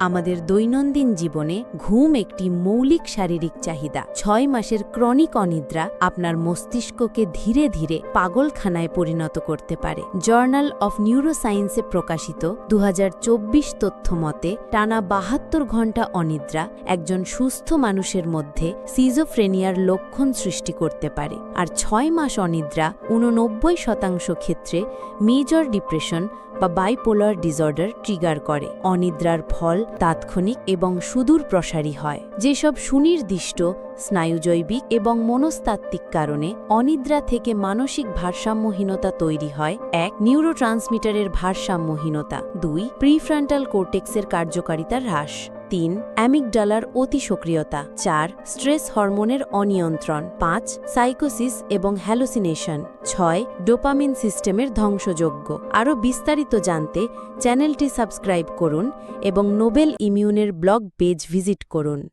আমাদের দৈনন্দিন জীবনে ঘুম একটি মৌলিক শারীরিক চাহিদা। ছয় মাসের ক্রনিক অনিদ্রা আপনার মস্তিষ্ককে ধীরে ধীরে পাগলখানায় পরিণত করতে পারে। জার্নাল অফ নিউরোসায়েন্সে প্রকাশিত দু তথ্য মতে টানা বাহাত্তর ঘণ্টা অনিদ্রা একজন সুস্থ মানুষের মধ্যে সিজোফ্রেনিয়ার লক্ষণ সৃষ্টি করতে পারে। আর ছয় মাস অনিদ্রা উননব্বই শতাংশ ক্ষেত্রে মেজর ডিপ্রেশন বা বাইপোলার ডিসঅর্ডার ট্রিগার করে। অনিদ্রার ফল তাৎক্ষণিক এবং সুদূর প্রসারী হয়। যেসব সুনির্দিষ্ট, স্নায়ুজৈবিক এবং মনস্তাত্ত্বিক কারণে অনিদ্রা থেকে মানসিক ভারসাম্যহীনতা তৈরি হয়। এক, নিউরোট্রান্সমিটারের ভারসাম্যহীনতা। দুই, প্রিফ্রন্টাল কোর্টেক্সের কার্যকারিতা হ্রাস। তিন অ্যামিকডালার অতি সক্রিয়তা। চার, স্ট্রেস হরমোনের অনিয়ন্ত্রণ। পাঁচ, সাইকোসিস এবং হ্যালোসিনেশন। ছয়, ডোপামিন সিস্টেমের ধ্বংসযোগ্য। আরও বিস্তারিত জানতে চ্যানেলটি সাবস্ক্রাইব করুন এবং নোবেল ইমিউনের ব্লগ পেজ ভিজিট করুন।